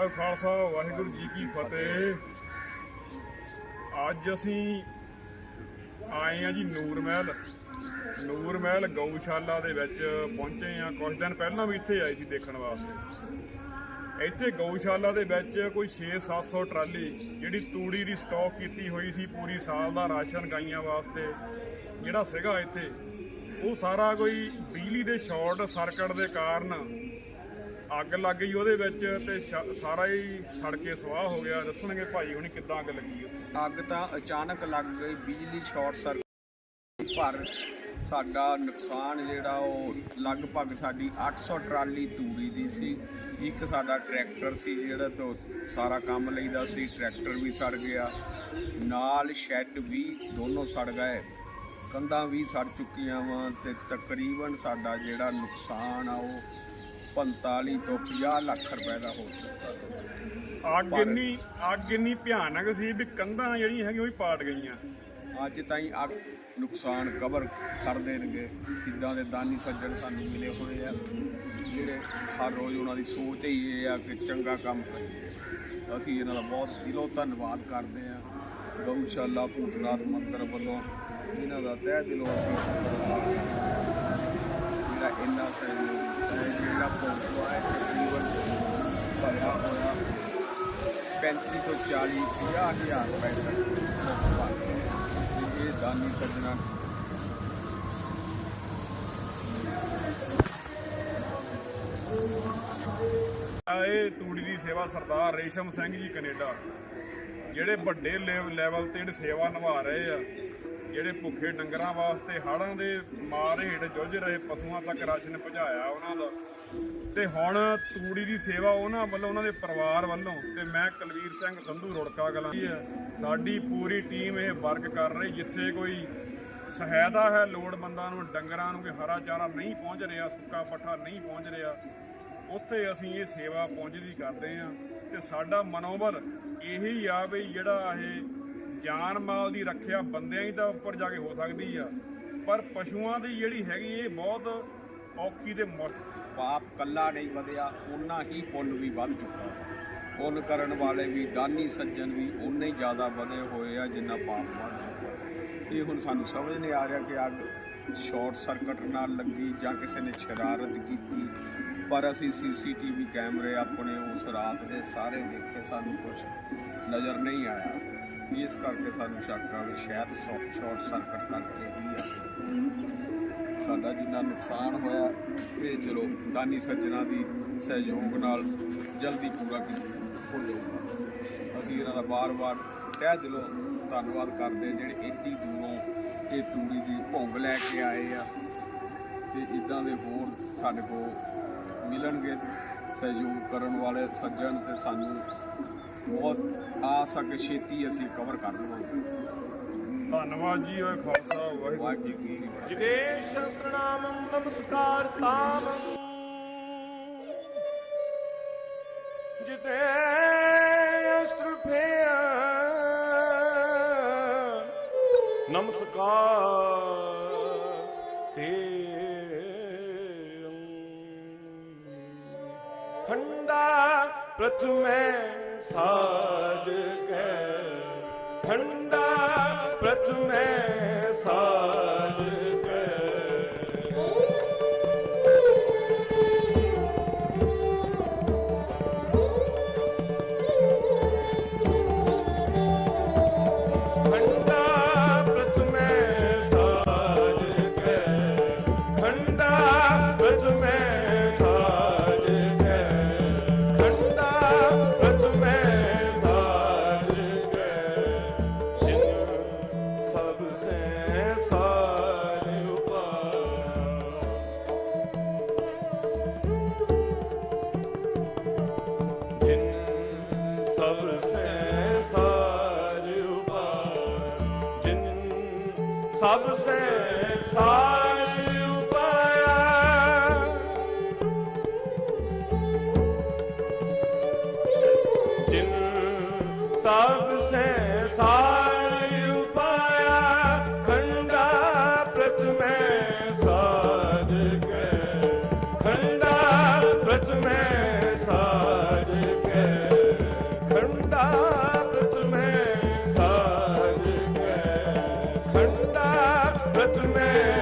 ਵਾਹਿ ਖਾਲਸਾ, ਵਾਹਿਗੁਰੂ ਜੀ ਕੀ ਫਤਿਹ। ਅੱਜ ਅਸੀਂ ਆਏ ਆ ਜੀ ਨੂਰ ਮਹਿਲ। ਨੂਰ ਮਹਿਲ ਗਊਸ਼ਾਲਾ ਦੇ ਵਿੱਚ ਪਹੁੰਚੇ ਆ ਕੁਝ ਦਿਨ ਪਹਿਲਾਂ ਵੀ ਇੱਥੇ ਆਏ ਸੀ ਦੇਖਣ ਵਾਸਤੇ। ਇੱਥੇ ਗਊਸ਼ਾਲਾ ਦੇ ਵਿੱਚ ਕੋਈ 6-700 ਟਰਾਲੀ ਜਿਹੜੀ ਤੂੜੀ ਦੀ ਸਟਾਕ ਕੀਤੀ ਹੋਈ ਸੀ ਪੂਰੀ ਸਾਲ ਦਾ ਰਾਸ਼ਨ ਗਾਈਆਂ ਵਾਸਤੇ, ਜਿਹੜਾ ਸੀਗਾ ਇੱਥੇ, ਉਹ ਸਾਰਾ ਕੋਈ ਬਿਜਲੀ ਦੇ ਸ਼ਾਰਟ ਸਰਕਟ ਦੇ ਕਾਰਨ ਅੱਗ ਲੱਗ ਗਈ ਉਹਦੇ ਵਿੱਚ ਤੇ ਸ਼- ਸਾਰਾ ਹੀ ਸੜ ਕੇ ਸਵਾਹ ਹੋ ਗਿਆ। ਦੱਸਣਗੇ ਭਾਈ ਹੁਣੀ ਕਿੱਦਾਂ ਅੱਗ ਲੱਗੀ ਉੱਥੇ? ਅੱਗ ਤਾਂ ਅਚਾਨਕ ਲੱਗ ਗਈ, ਬਿਜਲੀ ਸ਼ਾਰਟ ਸਰਕਟ ਪਰ ਸਾਡਾ ਨੁਕਸਾਨ ਜਿਹੜਾ ਉਹ ਲਗਭਗ ਸਾਡੀ 800 ਟਰਾਲੀ ਤੂੜੀ ਦੀ ਸੀ। ਇੱਕ ਸਾਡਾ ਟਰੈਕਟਰ ਸੀ ਜਿਹੜਾ ਤੋਂ ਸਾਰਾ ਕੰਮ ਲਈਦਾ ਸੀ, ਟਰੈਕਟਰ ਵੀ ਸੜ ਗਿਆ। ਨਾਲ ਸ਼ੈੱਡ ਵੀ ਦੋਨੋਂ ਸੜ ਗਏ। ਕੰਧਾਂ ਵੀ ਸੜ ਚੁੱਕੀਆਂ ਵਾ ਤੇ ਤਕਰੀਬਨ ਸਾਡਾ ਜਿਹੜਾ ਨੁਕਸਾਨ ਆ ਉਹ 45 ਤੋਂ 50 ਲੱਖ ਰੁਪਏ ਦਾ ਹੋ ਚੁੱਕਾ ਅੱਗ ਇੰਨੀ ਅੱਗ ਇੰਨੀ ਭਿਆਨਕ ਸੀ ਵੀ ਕੰਧਾਂ ਜਿਹੜੀਆਂ ਹੈਗੀਆਂ ਉਹ ਹੀ ਪਾਟ ਗਈਆਂ। ਅੱਜ ਤਾਈਂ ਅੱਗ ਨੁਕਸਾਨ ਕਵਰ ਕਰ ਦੇਣਗੇ। ਕਿੱਦਾਂ ਦੇ ਦਾਨੀ ਸੱਜਣ ਸਾਨੂੰ ਮਿਲੇ ਹੋਏ ਆ ਜਿਹੜੇ ਹਰ ਰੋਜ਼ ਉਹਨਾਂ ਦੀ ਸੋਚ ਹੀ ਇਹ ਆ ਕਿ ਚੰਗਾ ਕੰਮ ਕਰੀਏ। ਅਸੀਂ ਇਹਨਾਂ ਦਾ ਬਹੁਤ ਦਿਲੋਂ ਧੰਨਵਾਦ ਕਰਦੇ ਆ। ਗਊਸ਼ਾਲਾ ਭੂਤਨਾਥ ਮੰਦਿਰ ਵੱਲੋਂ ਇਹਨਾਂ ਦਾ ਤਹਿ ਦਿਲੋਂ ਅਸੀਂ ਸ਼ੁਕਰਗੁਜ਼ਾਰ ਇੰਨਾ ਸਹਿਯੋਗ ਜਿਹੜਾ ਪਹੁੰਚਵਾ ਹੈ ਤਕਰੀਬਨ ਭਰਿਆ ਹੋਇਆ। 35 ਤੋਂ 40 ਪੰਜਾਹ ਹਜ਼ਾਰ ਰੁਪਏ ਤੱਕ ਇਹ ਦਾਨੀ ਸੱਜਣਾ। ਆ ਤੂੜੀ ਦੀ ਸੇਵਾ ਸਰਦਾਰ ਰੇਸ਼ਮ ਸਿੰਘ ਜੀ, ਕੈਨੇਡਾ। ਜਿਹੜੇ ਵੱਡੇ ਲੈਵ- ਲੈਵਲ ਤੇ ਜਿਹੜੀ ਸੇਵਾ ਨਿਭਾ ਰਹੇ ਆ ਜਿਹੜੇ ਭੁੱਖੇ ਡੰਗਰਾਂ ਵਾਸਤੇ ਹੜ੍ਹਾਂ ਦੇ ਮਾਰ ਹੇਠ ਜੁਝ ਰਹੇ ਪਸ਼ੂਆਂ ਤੱਕ ਰਾਸ਼ਨ ਪਹੁੰਚਾਇਆ ਉਹਨਾਂ ਦਾ। ਤੇ ਹੁਣ ਤੂੜੀ ਦੀ ਸੇਵਾ ਉਹਨਾਂ ਵੱਲੋਂ, ਉਹਨਾਂ ਦੇ ਪਰਿਵਾਰ ਵੱਲੋਂ, ਤੇ ਮੈਂ ਕੁਲਵੀਰ ਸਿੰਘ ਸੰਧੂ ਰੁੜਕਾ ਗਲਾਂ ਸਾਡੀ ਪੂਰੀ ਟੀਮ ਇਹ ਵਰਕ ਕਰ ਰਹੀ, ਜਿੱਥੇ ਕੋਈ ਸਹਾਇਤਾ ਹੈ ਲੋੜਵੰਦਾਂ ਨੂੰ, ਡੰਗਰਾਂ ਨੂੰ, ਕਿ ਹਰਾ ਚਾਰਾ ਨਹੀਂ ਪਹੁੰਚ ਰਿਹਾ, ਸੁੱਕਾ ਪੱਠਾ ਨਹੀਂ ਪਹੁੰਚ ਰਿਹਾ, ਉੱਥੇ ਅਸੀਂ ਇਹ ਸੇਵਾ ਪਹੁੰਚਦੀ ਕਰਦੇ ਆਂ ਤੇ ਸਾਡਾ ਮਨੋਬਲ ਇਹੀ ਆ ਵੀ ਜਿਹੜਾ ਇਹ ਜਾਨ ਮਾਲ ਦੀ ਰੱਖਿਆ ਬੰਦਿਆਂ ਹੀ ਤਾਂ ਉੱਪਰ ਜਾ ਕੇ ਹੋ ਸਕਦੀ ਆ। ਪਰ ਪਸ਼ੂਆਂ ਦੀ ਜਿਹੜੀ ਹੈਗੀ ਇਹ ਬਹੁਤ ਔਖੀ ਤੇ ਮੁਸ਼ਕਲ ਪਾਪ ਕੱਲਾ ਨਹੀਂ ਵਧਿਆ ਉਨਾ ਹੀ ਪੁੰਨ ਵੀ ਵੱਧ ਚੁੱਕਾ। ਪੁੰਨ ਕਰਨ ਵਾਲੇ ਵੀ, ਦਾਨੀ ਸੱਜਣ ਵੀ ਉਨੇ ਹੀ ਜ਼ਿਆਦਾ ਵਧੇ ਹੋਏ ਆ ਜਿੰਨਾ ਪਾਪ ਵੱਧ ਚੁੱਕਾ। ਇਹ ਹੁਣ ਸਾਨੂੰ ਸਮਝ ਨਹੀਂ ਆ ਰਿਹਾ ਕਿ ਅੱਗ ਸ਼ਾਰਟ ਸਰਕਟ ਨਾਲ ਲੱਗੀ ਜਾਂ ਕਿਸੇ ਨੇ ਸ਼ਰਾਰਤ ਕੀਤੀ। ਪਰ ਅਸੀਂ ਸੀਸੀਟੀਵੀ ਕੈਮਰੇ ਆਪਣੇ ਉਸ ਰਾਤ ਦੇ ਸਾਰੇ ਦੇਖੇ, ਸਾਨੂੰ ਕੁਝ ਨਜ਼ਰ ਨਹੀਂ ਆਇਆ। ਇਸ ਕਰਕੇ ਸਾਨੂੰ ਸ਼ੱਕ ਆ ਵੀ ਸ਼ਾਇਦ ਸ਼ਾਰਟ ਸਰਕਟ ਕਰਕੇ ਹੀ ਆ। ਸਾਡਾ ਜਿੰਨਾ ਨੁਕਸਾਨ ਹੋਇਆ, ਇਹ ਚਲੋ ਦਾਨੀ ਸੱਜਣਾ ਦੀ ਸਹਿਯੋਗ ਨਾਲ ਜਲਦੀ ਪੂਰਾ ਕੀਤਾ ਹੋ ਜਾਊਗਾ। ਅਸੀਂ ਇਹਨਾਂ ਦਾ ਬਾਰ-ਬਾਰ ਤਹਿ ਦਿਲੋਂ ਧੰਨਵਾਦ ਕਰਦੇ ਜਿਹੜੇ ਏਡੀ ਦੂਰੋਂ ਇਹ ਤੂੜੀ ਦੀ ਭੁੰਗ ਲੈ ਕੇ ਆਏ ਆ ਤੇ ਇਦਾਂ ਦੇ ਹੋਰ ਸਾਡੇ ਕੋਲ ਮਿਲਣਗੇ। ਸਹਿਯੋਗ ਕਰਨ ਵਾਲੇ ਸੱਜਣ ਤੇ ਸਾਨੂੰ ਬਹੁਤ ਆਸ ਆ ਕਿ ਛੇਤੀ ਅਸੀਂ ਕਵਰ ਕਰ ਲਵਾਂਗੇ। ਧੰਨਵਾਦ ਜੀ ਓਏ ਖਾਲਸਾ ਵਾਹਿਗੁਰੂ। ਜੀ ਕੀ ਜਿਤੇ ਸ਼ਸਤ੍ਰਨਾਮੰ ਨਮਸਕਾਰ ਤਾਮੰ ਜਿਤੇ ਅਸਤਰ ਭਿਆ ਨਮਸਕਾਰ। ਤੇ ਪ੍ਰਥਮੇ ਸਾਜ ਸਭ ਸੇ ਸਾਜ ਉਪਾਇਆ ਜਿਨ ਸਭ ਸੇ ਸਾਜ Bethlehem.